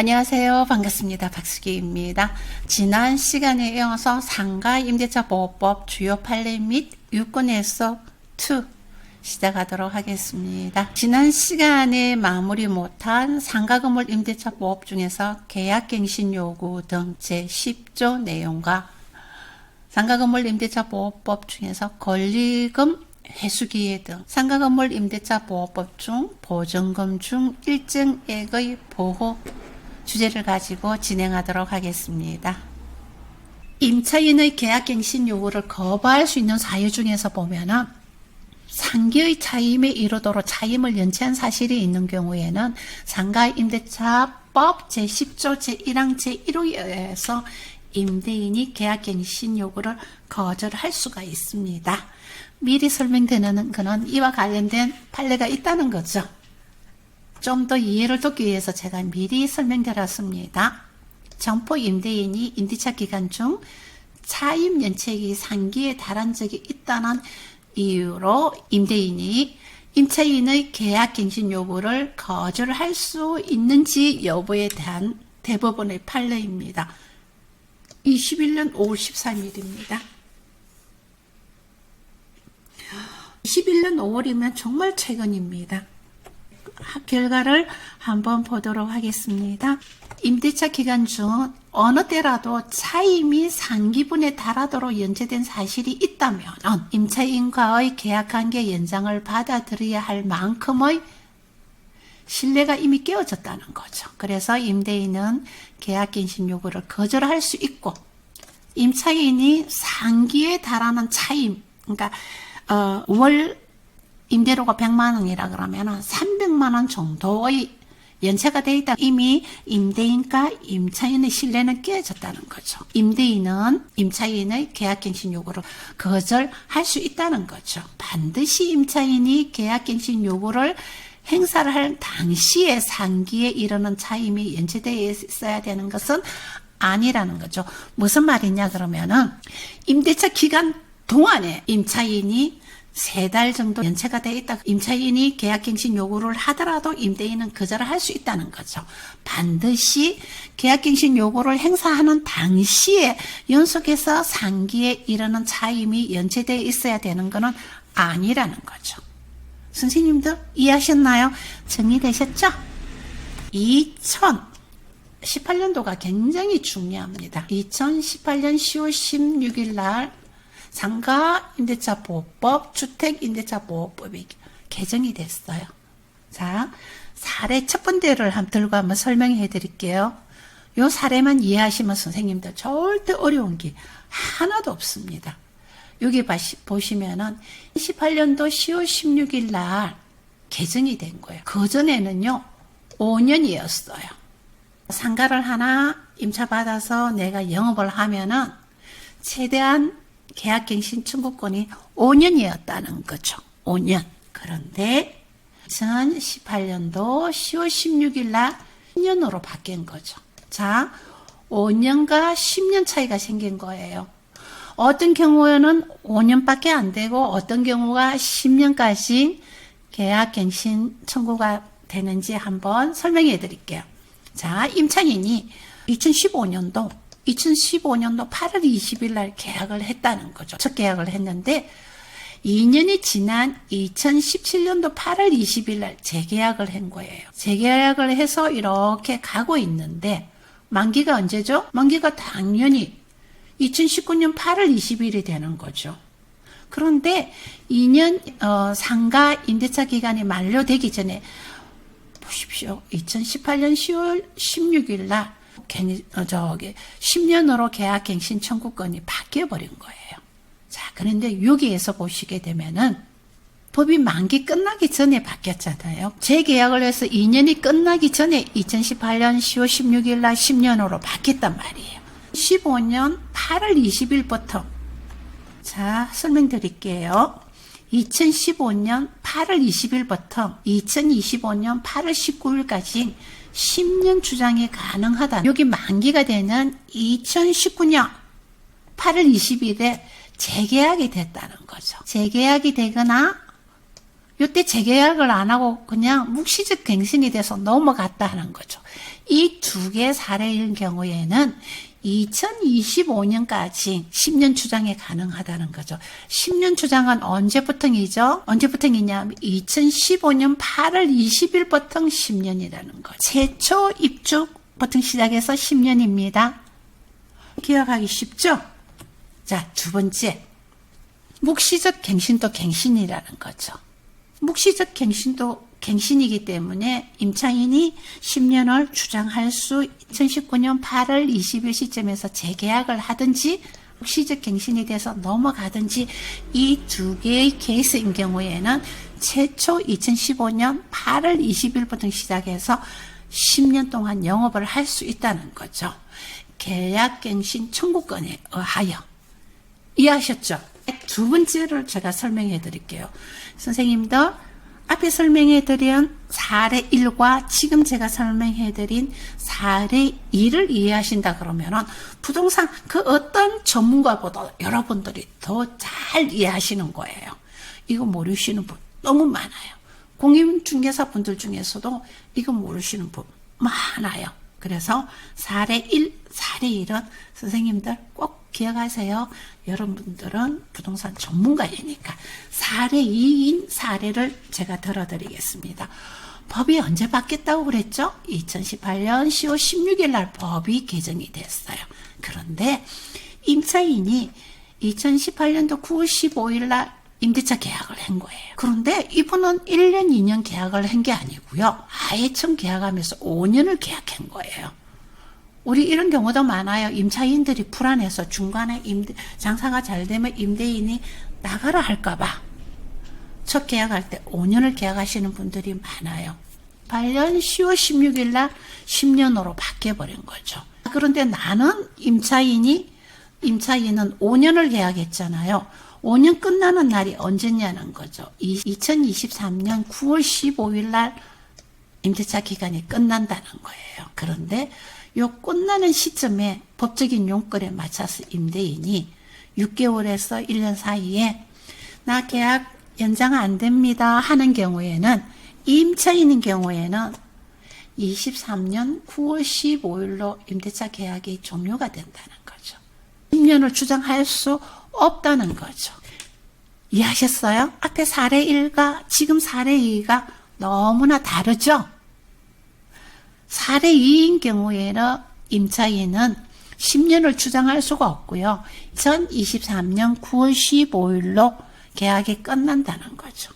안녕하세요. 반갑습니다. 박수기입니다. 지난 시간에 이어서 상가 임대차 보호법 주요 판례 및 유권에서 2 시작하도록 하겠습니다. 지난 시간에 마무리 못한 상가 건물 임대차 보호법 중에서 계약갱신 요구 등 제10조 내용과 상가 건물 임대차 보호법 중에서 권리금 회수기에 등 상가 건물 임대차 보호법 중 보증금 중 일정액의 보호 주제를 가지고 진행하도록 하겠습니다. 임차인의 계약갱신 요구를 거부할 수 있는 사유 중에서 보면은 상기의 차임에 이르도록 차임을 연체한 사실이 있는 경우에는 상가 임대차법 제10조 제1항 제1호에 의해서 임대인이 계약갱신 요구를 거절할 수가 있습니다. 미리 설명되는 것은 이와 관련된 판례가 있다는 거죠. 좀 더 이해를 돕기 위해서 제가 미리 설명드렸습니다. 점포 임대인이 임대차 기간 중 차임 연체액이 상기에 달한 적이 있다는 이유로 임대인이 임차인의 계약 갱신 요구를 거절할 수 있는지 여부에 대한 대부분의 판례입니다. 21년 5월 13일입니다. 21년 5월이면 정말 최근입니다. 결과를 한번 보도록 하겠습니다. 임대차 기간 중 어느 때라도 차임이 상기분에 달하도록 연체된 사실이 있다면 임차인과의 계약관계 연장을 받아들여야 할 만큼의 신뢰가 이미 깨어졌다는 거죠. 그래서 임대인은 계약갱신 요구를 거절할 수 있고 임차인이 상기에 달하는 차임, 그러니까 어, 월 임대료가 100만 원이라 그러면 300만 원 정도의 연체가 돼 있다. 이미 임대인과 임차인의 신뢰는 깨졌다는 거죠. 임대인은 임차인의 계약갱신 요구를 거절할 수 있다는 거죠. 반드시 임차인이 계약갱신 요구를 행사를 할 당시에 상기에 이르는 차임이 연체되어 있어야 되는 것은 아니라는 거죠. 무슨 말이냐 그러면은 임대차 기간 동안에 임차인이 세 달 정도 연체가 돼 있다. 임차인이 계약갱신 요구를 하더라도 임대인은 거절을 할 수 있다는 거죠. 반드시 계약갱신 요구를 행사하는 당시에 연속해서 상기에 이르는 차임이 연체되어 있어야 되는 것은 아니라는 거죠. 선생님들 이해하셨나요? 정리되셨죠? 2018년도가 굉장히 중요합니다. 2018년 10월 16일 날 상가 임대차 보호법, 주택 임대차 보호법이 개정이 됐어요. 자, 사례 첫 번째를 한번 들고 한번 설명해 드릴게요. 요 사례만 이해하시면 선생님들 절대 어려운 게 하나도 없습니다. 여기 보시면은 18년도 10월 16일 날 개정이 된 거예요. 그전에는요, 5년이었어요. 상가를 하나 임차 받아서 내가 영업을 하면은 최대한 계약갱 신 청구권이 5년이었다는 거죠. 5년. 그런데 2018년도 10월 16일 날 10년으로 바뀐 거죠. 자, 5년과 10년 차이가 생긴 거예요. 어떤 경우에는 5년밖에 안 되고 어떤 경우가 10년까지 계약갱신 청구가 되는지 한번 설명해 드릴게요. 자, 임차인이 2015년도 2015년도 8월 20일 날 계약을 했다는 거죠. 첫 계약을 했는데 2년이 지난 2017년도 8월 20일 날 재계약을 한 거예요. 재계약을 해서 이렇게 가고 있는데 만기가 언제죠? 만기가 당연히 2019년 8월 20일이 되는 거죠. 그런데 2년 어, 상가 임대차 기간이 만료되기 전에 보십시오. 2018년 10월 16일 날 괜히 어, 저기 10년으로 계약갱신 청구권이 바뀌어 버린 거예요. 자, 그런데 여기에서 보시게 되면은 법이 만기 끝나기 전에 바뀌었잖아요. 재계약을 해서 2년이 끝나기 전에 2018년 10월 16일 날 10년으로 바뀌었단 말이에요. 15년 8월 20일부터 자, 설명드릴게요. 2015년 8월 20일부터 2025년 8월 19일까지 10년 주장이 가능하다. 여기 만기가 되는 2019년 8월 20일에 재계약이 됐다는 거죠. 재계약이 되거나 요때 재계약을 안 하고 그냥 묵시적 갱신이 돼서 넘어갔다 하는 거죠. 이 두 개 사례인 경우에는 2025년까지 10년 추장이 가능하다는 거죠. 10년 추장은 언제부터이죠? 언제부터이냐면 2015년 8월 20일부터 10년이라는 거. 최초 입주부터 시작해서 10년입니다. 기억하기 쉽죠? 자, 두 번째. 묵시적 갱신도 갱신이라는 거죠. 묵시적 갱신도 갱신이기 때문에 임차인이 10년을 주장할 수 2019년 8월 20일 시점에서 재계약을 하든지 묵시적 갱신이 돼서 넘어가든지 이 두 개의 케이스인 경우에는 최초 2015년 8월 20일부터 시작해서 10년 동안 영업을 할 수 있다는 거죠. 계약 갱신 청구권에 의하여 이해하셨죠? 두 번째를 제가 설명해 드릴게요. 선생님들, 앞에 설명해 드린 사례 1과 지금 제가 설명해 드린 사례 2를 이해하신다 그러면은 부동산 그 어떤 전문가보다 여러분들이 더 잘 이해하시는 거예요. 이거 모르시는 분 너무 많아요. 공인중개사 분들 중에서도 이거 모르시는 분 많아요. 그래서 사례 1, 사례 1은 선생님들 꼭 기억하세요. 여러분들은 부동산 전문가이니까 사례 2인 사례를 제가 들어드리겠습니다. 법이 언제 바뀌었다고 그랬죠? 2018년 10월 16일 날 법이 개정이 됐어요. 그런데 임차인이 2018년도 9월 15일 날 임대차 계약을 한 거예요. 그런데 이분은 1년, 2년 계약을 한 게 아니고요. 아예 처음 계약하면서 5년을 계약한 거예요. 우리 이런 경우도 많아요. 임차인들이 불안해서 중간에 임대, 장사가 잘 되면 임대인이 나가라 할까봐 첫 계약할 때 5년을 계약하시는 분들이 많아요. 8년 10월 16일 날 10년으로 바뀌어버린 거죠. 그런데 나는 임차인이, 임차인은 5년을 계약했잖아요. 5년 끝나는 날이 언제냐는 거죠. 2023년 9월 15일 날 임대차 기간이 끝난다는 거예요. 그런데 요 끝나는 시점에 법적인 용건에 맞춰서 임대인이 6개월에서 1년 사이에 나 계약 연장 안 됩니다 하는 경우에는 임차인인 경우에는 23년 9월 15일로 임대차 계약이 종료가 된다는 거죠. 10년을 주장할 수 없다는 거죠. 이해하셨어요? 앞에 사례 1과 지금 사례 2가 너무나 다르죠? 사례 2인 경우에는 임차인은 10년을 주장할 수가 없고요. 2023년 9월 15일로 계약이 끝난다는 거죠.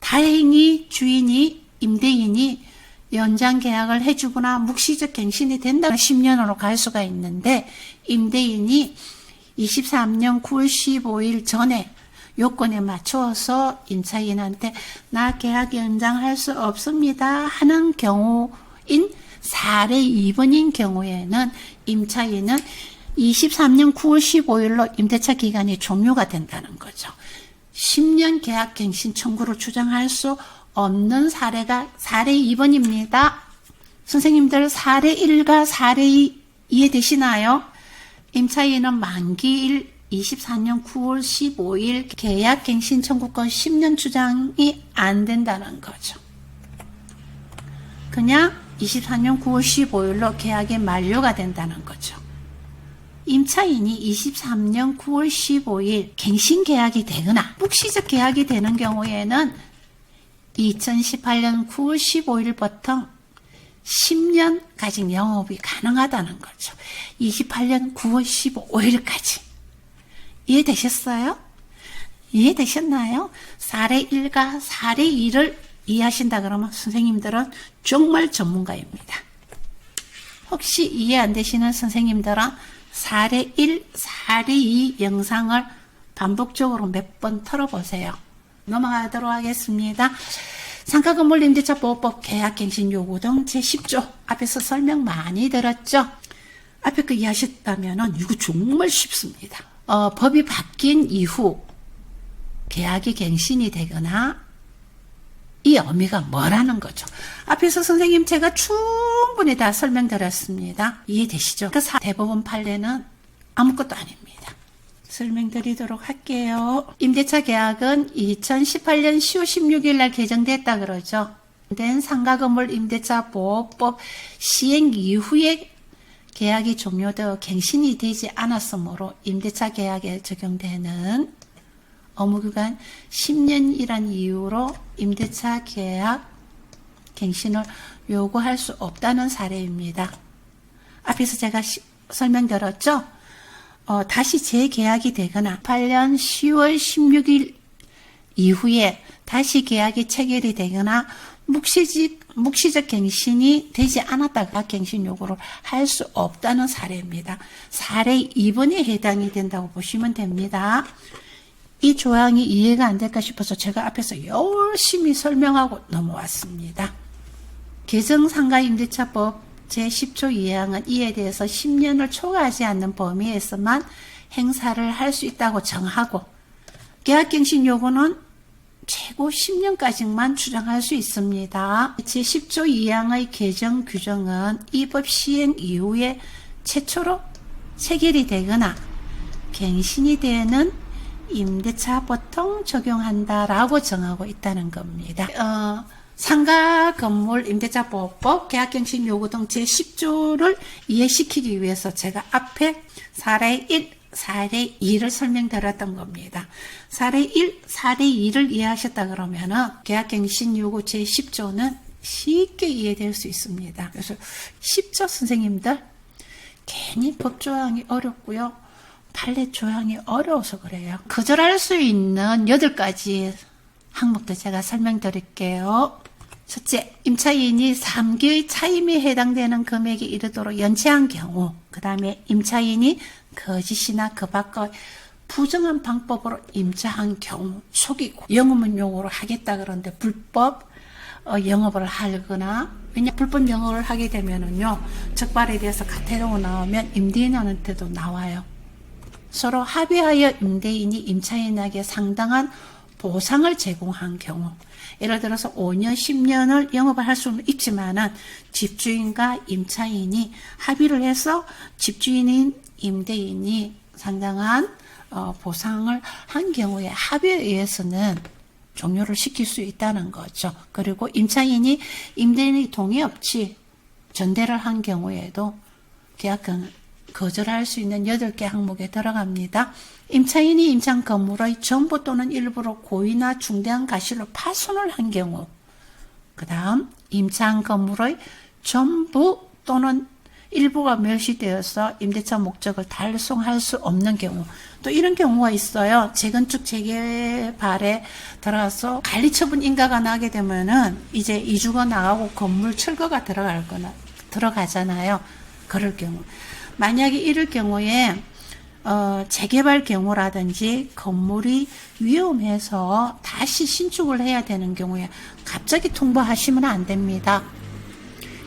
다행히 주인이 임대인이 연장 계약을 해주거나 묵시적 갱신이 된다면 10년으로 갈 수가 있는데 임대인이 23년 9월 15일 전에 요건에 맞추어서 임차인한테 나 계약 연장할 수 없습니다 하는 경우인 사례 2번인 경우에는 임차인은 23년 9월 15일로 임대차 기간이 종료가 된다는 거죠. 10년 계약 갱신 청구를 주장할 수 없는 사례가 사례 2번입니다. 선생님들 사례 1과 사례 2 이해되시나요? 임차인은 만기일 24년 9월 15일 계약 갱 신 청구권 10년 주장이 안 된다는 거죠. 그냥 24년 9월 15일로 계약이 만료가 된다는 거죠. 임차인이 23년 9월 15일 갱신 계약이 되거나 묵시적 계약이 되는 경우에는 2018년 9월 15일부터 10년까지 영업이 가능하다는 거죠. 28년 9월 15일까지. 이해되셨어요? 이해되셨나요? 사례 1과 사례 2를 이해하신다 그러면 선생님들은 정말 전문가입니다. 혹시 이해 안 되시는 선생님들은 사례 1, 사례 2 영상을 반복적으로 몇 번 틀어보세요. 넘어가도록 하겠습니다. 상가건물 임대차 보호법 계약갱신 요구 등 제10조 앞에서 설명 많이 들었죠? 앞에 그 이해하셨다면 이거 정말 쉽습니다. 어, 법이 바뀐 이후 계약이 갱신이 되거나 이 의미가 뭐라는 거죠. 앞에서 선생님 제가 충분히 다 설명드렸습니다. 이해되시죠? 그 사- 대법원 판례는 아무것도 아닙니다. 설명드리도록 할게요. 임대차 계약은 2018년 10월 16일 날 개정됐다 그러죠. 된 상가 건물 임대차 보호법 시행 이후에 계약이 종료되어 갱신이 되지 않았으므로 임대차 계약에 적용되는 업무기간 10년이란 이유로 임대차 계약 갱신을 요구할 수 없다는 사례입니다. 앞에서 제가 시- 설명드렸죠? 어, 다시 재계약이 되거나 8년 10월 16일 이후에 다시 계약이 체결이 되거나 묵시직, 묵시적 갱신이 되지 않았다가 갱신 요구를 할 수 없다는 사례입니다. 사례 2번에 해당이 된다고 보시면 됩니다. 이 조항이 이해가 안 될까 싶어서 제가 앞에서 열심히 설명하고 넘어왔습니다. 개정상가임대차법 제10조 2항은 이에 대해서 10년을 초과하지 않는 범위에서만 행사를 할 수 있다고 정하고 계약갱신 요구는 최고 10년까지만 주장할 수 있습니다. 제10조 2항의 개정 규정은 이 법 시행 이후에 최초로 체결이 되거나 갱신이 되는 임대차 보통 적용한다라고 정하고 있다는 겁니다. 어, 상가 건물 임대차 보호법 계약갱신 요구 등 제10조를 이해시키기 위해서 제가 앞에 사례 1, 사례 2를 설명 드렸던 겁니다. 사례 1, 사례 2를 이해하셨다 그러면은 계약갱신 요구 제10조는 쉽게 이해될 수 있습니다. 그래서 10조 선생님들 괜히 법조항이 어렵고요. 판례 조항이 어려워서 그래요. 거절할 수 있는 8가지 항목도 제가 설명드릴게요. 첫째, 임차인이 3개의 차임에 해당되는 금액이 이르도록 연체한 경우, 그 다음에 임차인이 거짓이나 그 밖의 부정한 방법으로 임차한 경우, 속이고 영업은 용어로 하겠다 그러는데 불법 어, 영업을 하거나 왜냐 불법 영업을 하게 되면은요 적발에 대해서 가태료가 나오면 임대인한테도 나와요. 서로 합의하여 임대인이 임차인에게 상당한 보상을 제공한 경우 예를 들어서 5년, 10년을 영업을 할 수는 있지만은 집주인과 임차인이 합의를 해서 집주인인 임대인이 상당한 어, 보상을 한 경우에 합의에 의해서는 종료를 시킬 수 있다는 거죠. 그리고 임차인이 임대인의 동의 없이 전대를 한 경우에도 계약은 거절할 수 있는 8개 항목에 들어갑니다. 임차인이 임장 건물의 전부 또는 일부러 고의나 중대한 가실로 파손을 한 경우, 그 다음 임장 건물의 전부 또는 일부가 멸시되어서 임대차 목적을 달성할 수 없는 경우 또 이런 경우가 있어요. 재건축 재개발에 들어가서 관리 처분 인가가 나게 되면은 이제 이주가 나가고 건물 철거가 들어갈 거나 들어가잖아요. 그럴 경우 만약에 이럴 경우에 어, 재개발 경우라든지 건물이 위험해서 다시 신축을 해야 되는 경우에 갑자기 통보하시면 안 됩니다.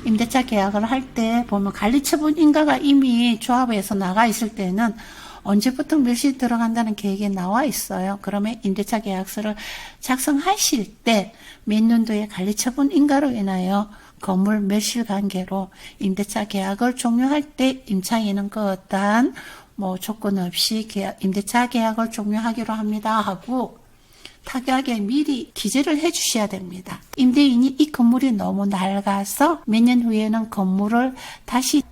임대차 계약을 할 때 보면 관리처분 인가가 이미 조합에서 나가 있을 때는 언제부터 몇 시 들어간다는 계획에 나와 있어요. 그러면 임대차 계약서를 작성하실 때 몇 년도에 관리처분 인가로 인하여 건물 몇실 관계로 임대차 계약을 종료할 때 임차인은 그 어떠한 뭐 조건 없이 계약, 임대차 계약을 종료하기로 합니다 하고 타격에 미리 기재를 해 주셔야 됩니다. 임대인이 이 건물이 너무 낡아서 몇 년 후에는 건물을 다시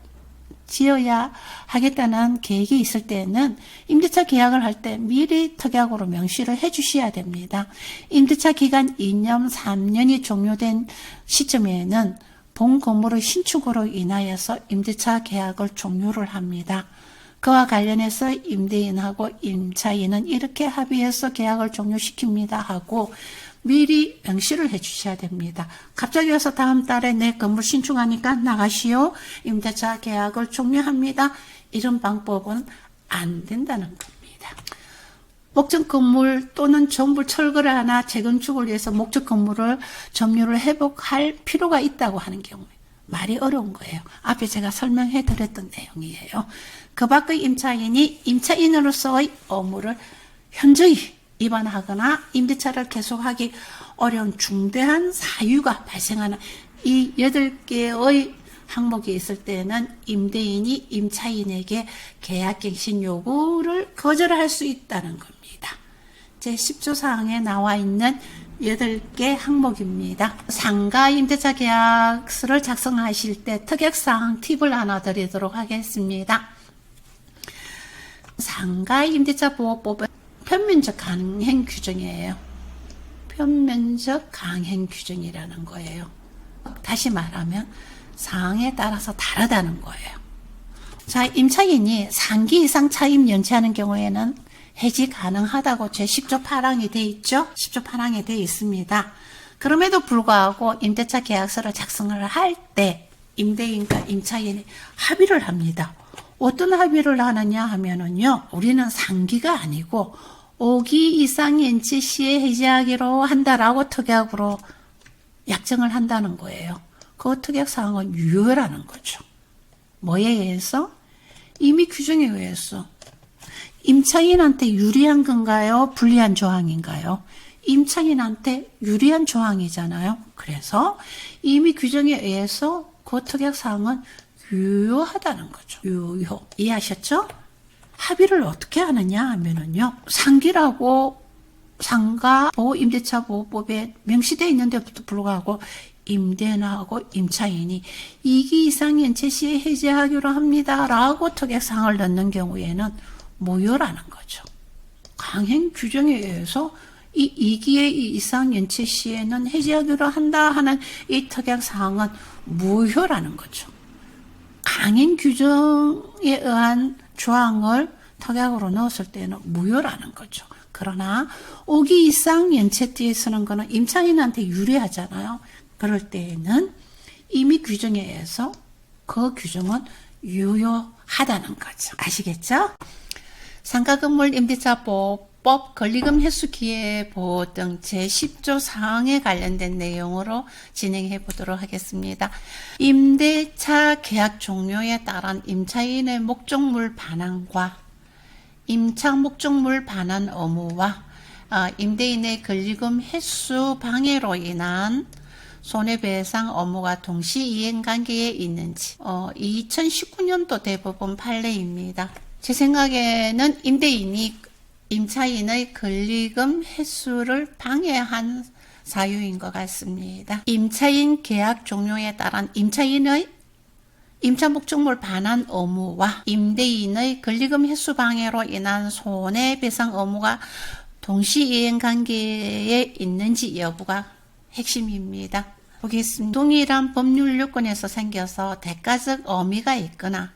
지어야 하겠다는 계획이 있을 때는 임대차 계약을 할 때 미리 특약으로 명시를 해 주셔야 됩니다. 임대차 기간 2년, 3년이 종료된 시점에는 본 건물의 신축으로 인하여서 임대차 계약을 종료를 합니다. 그와 관련해서 임대인하고 임차인은 이렇게 합의해서 계약을 종료시킵니다 하고 미리 명시를 해 주셔야 됩니다. 갑자기 와서 다음 달에 내 건물 신축하니까 나가시오. 임대차 계약을 종료합니다. 이런 방법은 안 된다는 겁니다. 목적 건물 또는 전부 철거를 하나 재건축을 위해서 목적 건물을 점유를 회복할 필요가 있다고 하는 경우에 말이 어려운 거예요. 앞에 제가 설명해 드렸던 내용이에요. 그 밖의 임차인이 임차인으로서의 업무를 현저히 위반하거나 임대차를 계속하기 어려운 중대한 사유가 발생하는 이 여덟 개의 항목이 있을 때는 임대인이 임차인에게 계약갱신 요구를 거절할 수 있다는 겁니다. 제 10조 사항에 나와 있는 8개 항목입니다. 상가 임대차 계약서를 작성하실 때 특약사항 팁을 하나 드리도록 하겠습니다. 상가 임대차 보호법은 편면적 강행 규정이에요. 편면적 강행 규정이라는 거예요. 다시 말하면 상황에 따라서 다르다는 거예요. 자, 임차인이 상기 이상 차임 연체하는 경우에는 해지 가능하다고 제 10조 8항에 돼 있죠? 10조 8항에 돼 있습니다. 그럼에도 불구하고 임대차 계약서를 작성을 할 때 임대인과 임차인이 합의를 합니다. 어떤 합의를 하느냐 하면은요, 우리는 상기가 아니고 5기 이상 연체 시에 해지하기로 한다라고 특약으로 약정을 한다는 거예요. 그 특약 사항은 유효라는 거죠. 뭐에 의해서? 이미 규정에 의해서. 임차인한테 유리한 건가요? 불리한 조항인가요? 임차인한테 유리한 조항이잖아요. 그래서 이미 규정에 의해서 그 특약 사항은 유효하다는 거죠. 유효. 이해하셨죠? 합의를 어떻게 하느냐 하면은요. 상기라고 상가 보호 임대차 보호법에 명시되어 있는데부터 불구하고 임대인하고 임차인이 2기 이상 연체 시에 해지하기로 합니다라고 특약사항을 넣는 경우에는 무효라는 거죠. 강행 규정에 의해서 이 2기의 이상 연체 시에는 해지하기로 한다 하는 이 특약 사항은 무효라는 거죠. 강행 규정에 의한 조항을 특약으로 넣었을 때는 무효라는 거죠. 그러나 5기 이상 연체띠에 쓰는 거는 임차인한테 유리하잖아요. 그럴 때에는 이미 규정에 의해서 그 규정은 유효하다는 거죠. 아시겠죠? 상가건물 임대차 보호 법 권리금 횟수 기회 보호 등 제10조 사항에 관련된 내용으로 진행해 보도록 하겠습니다. 임대차 계약 종료에 따른 임차인의 목적물 반환과 임차 목적물 반환 의무와 어, 임대인의 권리금 횟수 방해로 인한 손해배상 업무가 동시 이행 관계에 있는지 어, 2019년도 대부분 판례입니다. 제 생각에는 임대인이 임차인의 권리금 횟수를 방해한 사유인 것 같습니다. 임차인 계약 종료에 따른 임차인의 임차 목적물 반환 의무와 임대인의 권리금 횟수 방해로 인한 손해배상 의무가 동시 이행 관계에 있는지 여부가 핵심입니다. 보겠습니다. 동일한 법률 요건에서 생겨서 대가적 의미가 있거나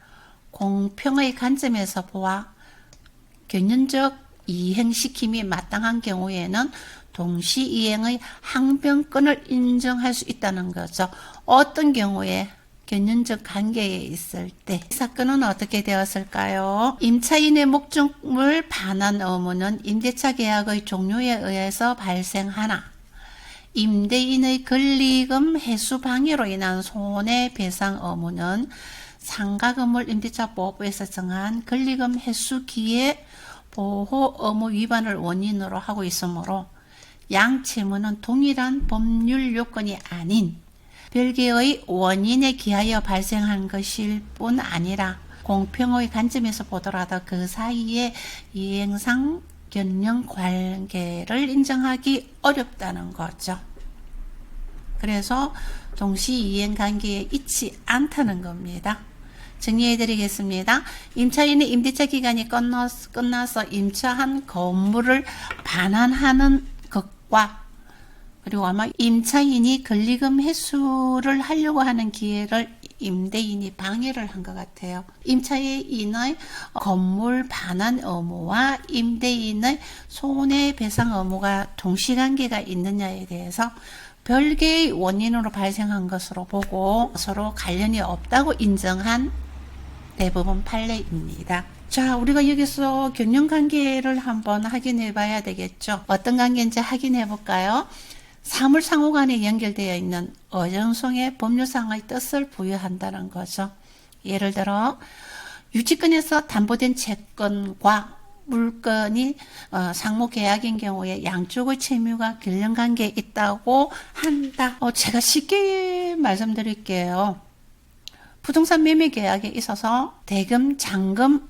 공평의 관점에서 보아 견연적 이행시킴이 마땅한 경우에는 동시 이행의 항변권을 인정할 수 있다는 거죠. 어떤 경우에 견연적 관계에 있을 때이 사건은 어떻게 되었을까요? 임차인의 목적물 반환 의무는 임대차 계약의 종료에 의해서 발생하나 임대인의 권리금 회수 방해로 인한 손해배상 의무는 상가건물 임대차 보호법에서 정한 권리금 회수 기회 보호 의무 위반을 원인으로 하고 있으므로 양 채무는 동일한 법률 요건이 아닌 별개의 원인에 기하여 발생한 것일 뿐 아니라 공평의 관점에서 보더라도 그 사이에 이행상 견령 관계를 인정하기 어렵다는 거죠. 그래서 동시 이행 관계에 있지 않다는 겁니다. 정리해 드리겠습니다. 임차인의 임대차 기간이 끝나서, 끝나서 임차한 건물을 반환하는 것과 그리고 아마 임차인이 권리금 회수를 하려고 하는 기회를 임대인이 방해를 한 것 같아요. 임차인의 건물 반환 의무와 임대인의 손해배상 의무가 동시관계가 있느냐에 대해서 별개의 원인으로 발생한 것으로 보고 서로 관련이 없다고 인정한 대부분 판례입니다. 자, 우리가 여기서 경영 관계를 한번 확인해 봐야 되겠죠. 어떤 관계인지 확인해 볼까요? 사물 상호 간에 연결되어 있는 어정성의 법률상의 뜻을 부여한다는 거죠. 예를 들어 유치권에서 담보된 채권과 물건이 어, 상호 계약인 경우에 양쪽의 채무가 결연 관계에 있다고 한다. 어, 제가 쉽게 말씀드릴게요. 부동산 매매 계약에 있어서 대금, 잔금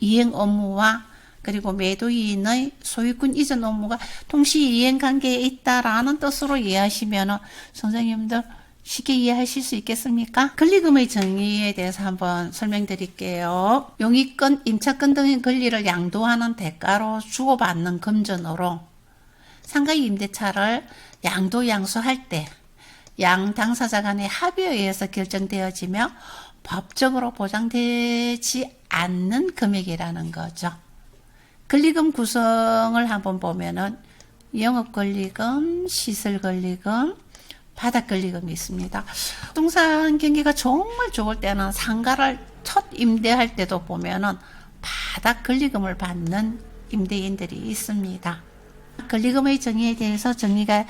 이행 업무와 그리고 매도인의 소유권 이전 업무가 동시 이행 관계에 있다라는 뜻으로 이해하시면 선생님들 쉽게 이해하실 수 있겠습니까? 권리금의 정의에 대해서 한번 설명드릴게요. 용익권, 임차권 등의 권리를 양도하는 대가로 주고받는 금전으로 상가 임대차를 양도 양수할 때 양 당사자 간의 합의에 의해서 결정되어지며 법적으로 보장되지 않는 금액이라는 거죠. 권리금 구성을 한번 보면은 영업 권리금, 시설 권리금, 바닥 권리금이 있습니다. 부동산 경기가 정말 좋을 때는 상가를 첫 임대할 때도 보면은 바닥 권리금을 받는 임대인들이 있습니다. 권리금의 정의에 대해서 정리가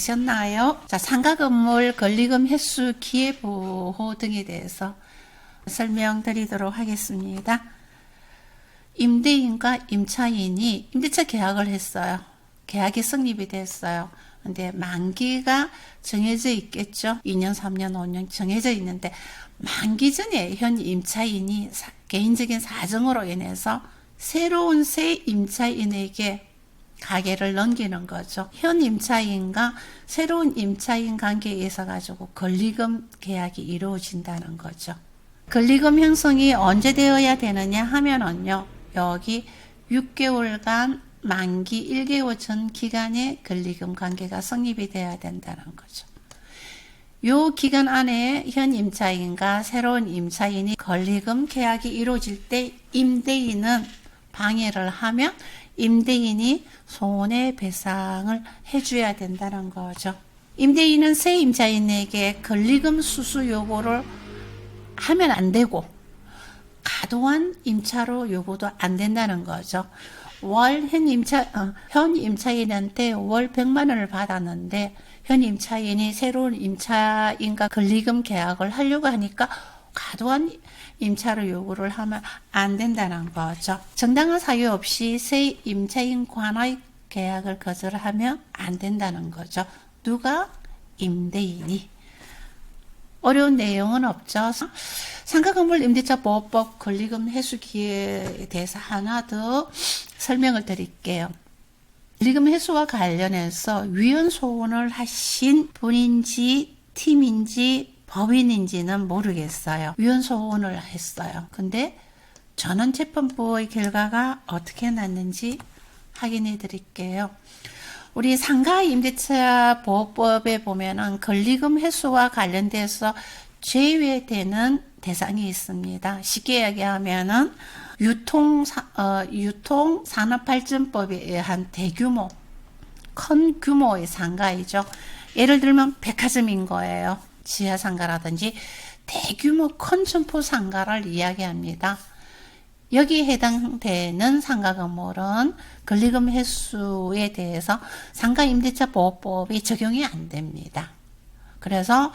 되셨나요? 자, 상가 건물 권리금 횟수 기회 보호 등에 대해서 설명드리도록 하겠습니다. 임대인과 임차인이 임대차 계약을 했어요. 계약이 성립이 됐어요. 근데 만기가 정해져 있겠죠. 2년, 3년, 5년 정해져 있는데 만기 전에 현 임차인이 사- 개인적인 사정으로 인해서 새로운 새 임차인에게 가게를 넘기는 거죠. 현 임차인과 새로운 임차인 관계에 있어 가지고 권리금 계약이 이루어진다는 거죠. 권리금 형성이 언제 되어야 되느냐 하면은요. 여기 6개월간 만기 1개월 전 기간에 권리금 관계가 성립이 되어야 된다는 거죠. 요 기간 안에 현 임차인과 새로운 임차인이 권리금 계약이 이루어질 때 임대인은 방해를 하면 임대인이 손해배상을 해줘야 된다는 거죠. 임대인은 새 임차인에게 권리금 수수 요구를 하면 안 되고 과도한 임차로 요구도 안 된다는 거죠. 월현 임차 어, 현 임차인한테 월 100만 원을 받았는데 현 임차인이 새로운 임차인과 권리금 계약을 하려고 하니까 과도한 임차로 요구를 하면 안 된다는 거죠. 정당한 사유 없이 새 임차인과의 계약을 거절하면 안 된다는 거죠. 누가 임대인이 어려운 내용은 없죠. 상가건물 임대차 보호법 권리금 해수기에 대해서 하나 더 설명을 드릴게요. 권리금 해수와 관련해서 위헌 소원을 하신 분인지 팀인지 법인인지는 모르겠어요. 위헌 소원을 했어요. 근데 전원 재판부의 결과가 어떻게 났는지 확인해 드릴게요. 우리 상가 임대차 보호법에 보면은 권리금 회수와 관련돼서 제외되는 대상이 있습니다. 쉽게 얘기하면은 유통 어, 유통 산업 발전법에 의한 대규모 큰 규모의 상가이죠. 예를 들면 백화점인 거예요. 지하 상가라든지 대규모 큰 점포 상가를 이야기합니다. 여기에 해당되는 상가 건물은 권리금 횟수에 대해서 상가 임대차 보호법이 적용이 안 됩니다. 그래서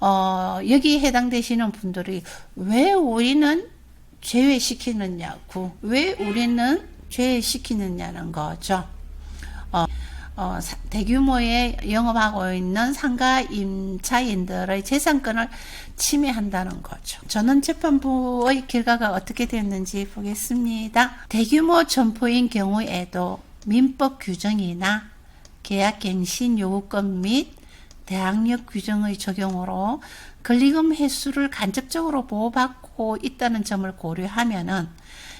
어, 여기에 해당되시는 분들이 왜 우리는 제외시키느냐고 왜 우리는 제외시키느냐는 거죠. 어, 어, 사- 대규모의 영업하고 있는 상가 임차인들의 재산권을 침해한다는 거죠. 저는 재판부의 결과가 어떻게 됐는지 보겠습니다. 대규모 점포인 경우에도 민법 규정이나 계약갱신 요구권 및 대항력 규정의 적용으로 권리금 횟수를 간접적으로 보호받고 있다는 점을 고려하면은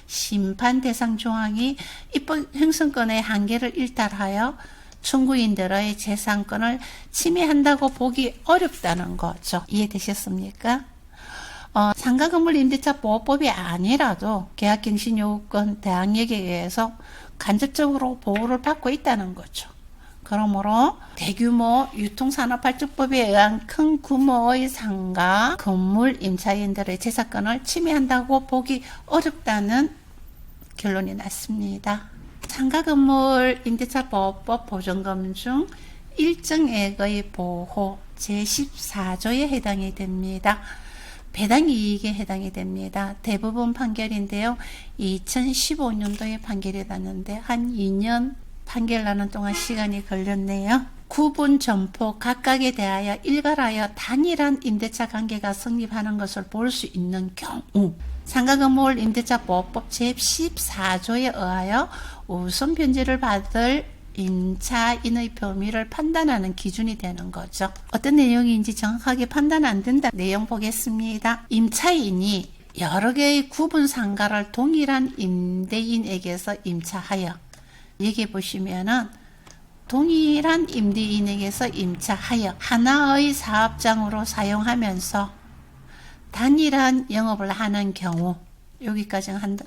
심판 대상 조항이 입법 형성권의 한계를 일탈하여 청구인들의 재산권을 침해한다고 보기 어렵다는 거죠. 이해되셨습니까? 어, 상가 건물 임대차 보호법이 아니라도 계약갱신 요구권 대항력에 의해서 간접적으로 보호를 받고 있다는 거죠. 그러므로 대규모 유통산업발전법에 의한 큰 규모의 상가 건물 임차인들의 재산권을 침해한다고 보기 어렵다는 결론이 났습니다. 상가 건물 임대차 보호법 보존금 중 일정액의 보호 제14조에 해당이 됩니다. 배당 이익에 해당이 됩니다. 대부분 판결인데요. 2015년도에 판결이 났는데 한 2년 판결 나는 동안 시간이 걸렸네요. 구분 점포 각각에 대하여 일괄하여 단일한 임대차 관계가 성립하는 것을 볼 수 있는 경우 상가 건물 임대차 보호법 제14조에 의하여 우선 변제를 받을 임차인의 범위를 판단하는 기준이 되는 거죠. 어떤 내용인지 정확하게 판단 안 된다. 내용 보겠습니다. 임차인이 여러 개의 구분 상가를 동일한 임대인에게서 임차하여 여기 보시면은 동일한 임대인에게서 임차하여 하나의 사업장으로 사용하면서 단일한 영업을 하는 경우 여기까지 한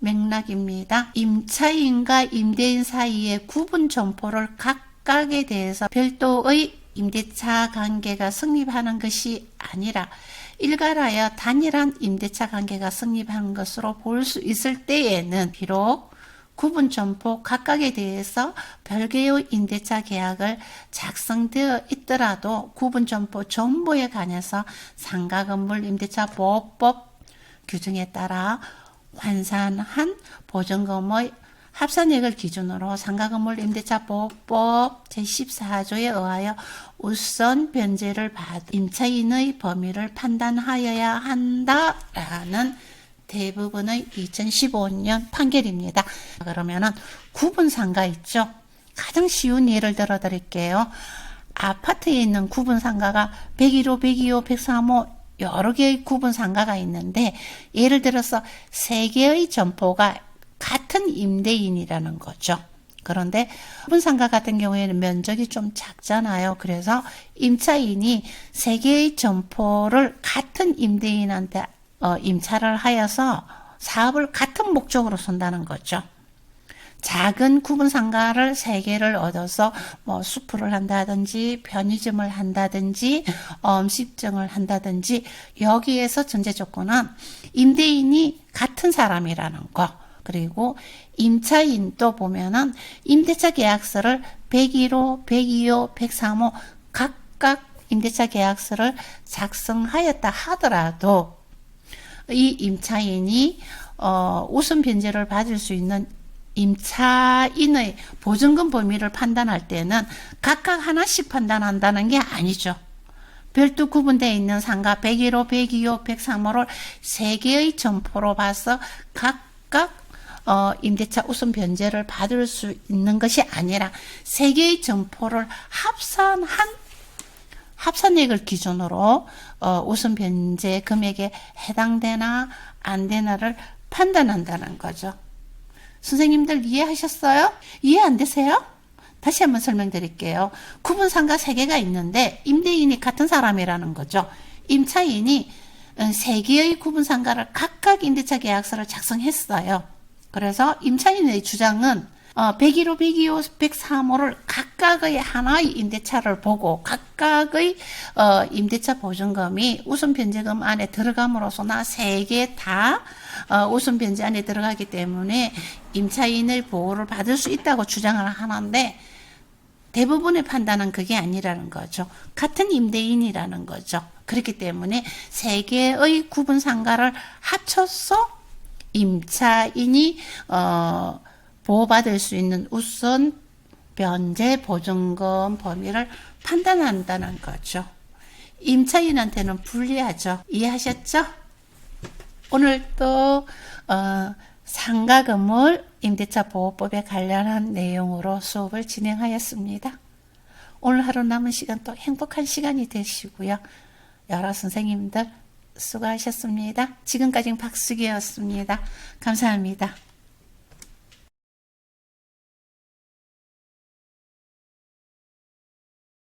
맥락입니다. 임차인과 임대인 사이의 구분 점포를 각각에 대해서 별도의 임대차 관계가 성립하는 것이 아니라 일괄하여 단일한 임대차 관계가 성립한 것으로 볼 수 있을 때에는 비록 구분 점포 각각에 대해서 별개의 임대차 계약을 작성되어 있더라도 구분 점포 전부에 관해서 상가 건물 임대차 보호법 규정에 따라 환산한 보증금의 합산액을 기준으로 상가건물 임대차 보호법 제14조에 의하여 우선 변제를 받은 임차인의 범위를 판단하여야 한다라는 대부분의 2015년 판결입니다. 그러면은 구분 상가 있죠? 가장 쉬운 예를 들어 드릴게요. 아파트에 있는 구분 상가가 101호, 102호, 103호 여러 개의 구분 상가가 있는데 예를 들어서 세 개의 점포가 같은 임대인이라는 거죠. 그런데 구분 상가 같은 경우에는 면적이 좀 작잖아요. 그래서 임차인이 세 개의 점포를 같은 임대인한테 어, 임차를 하여서 사업을 같은 목적으로 선다는 거죠. 작은 구분 상가를 세 개를 얻어서 뭐 수프를 한다든지 편의점을 한다든지 음식점을 한다든지 여기에서 전제 조건은 임대인이 같은 사람이라는 거. 그리고 임차인도 보면은 임대차 계약서를 101호, 102호, 103호 각각 임대차 계약서를 작성하였다 하더라도 이 임차인이 어, 우선 변제를 받을 수 있는 임차인의 보증금 범위를 판단할 때는 각각 하나씩 판단한다는 게 아니죠. 별도 구분되어 있는 상가 101호, 102호, 103호를 세 개의 점포로 봐서 각각 어, 임대차 우선 변제를 받을 수 있는 것이 아니라 세 개의 점포를 합산한 합산액을 기준으로 어, 우선 변제 금액에 해당되나 안 되나를 판단한다는 거죠. 선생님들 이해하셨어요? 이해 안 되세요? 다시 한번 설명드릴게요. 구분 상가 세 개가 있는데 임대인이 같은 사람이라는 거죠. 임차인이 어, 세 개의 구분 상가를 각각 임대차 계약서를 작성했어요. 그래서 임차인의 주장은 어, 101호, 102호, 103호를 각각의 하나의 임대차를 보고 각각의 어, 임대차 보증금이 우선 변제금 안에 들어감으로써 나세개다 어, 우선 변제 안에 들어가기 때문에 임차인의 보호를 받을 수 있다고 주장을 하는데 대부분의 판단은 그게 아니라는 거죠. 같은 임대인이라는 거죠. 그렇기 때문에 세 개의 구분 상가를 합쳐서 임차인이 어, 보호받을 수 있는 우선 변제 보증금 범위를 판단한다는 거죠. 임차인한테는 불리하죠. 이해하셨죠? 오늘 또 어, 상가 건물 임대차 보호법에 관련한 내용으로 수업을 진행하였습니다. 오늘 하루 남은 시간 또 행복한 시간이 되시고요. 여러 선생님들 수고하셨습니다. 지금까지 박수기였습니다. 감사합니다.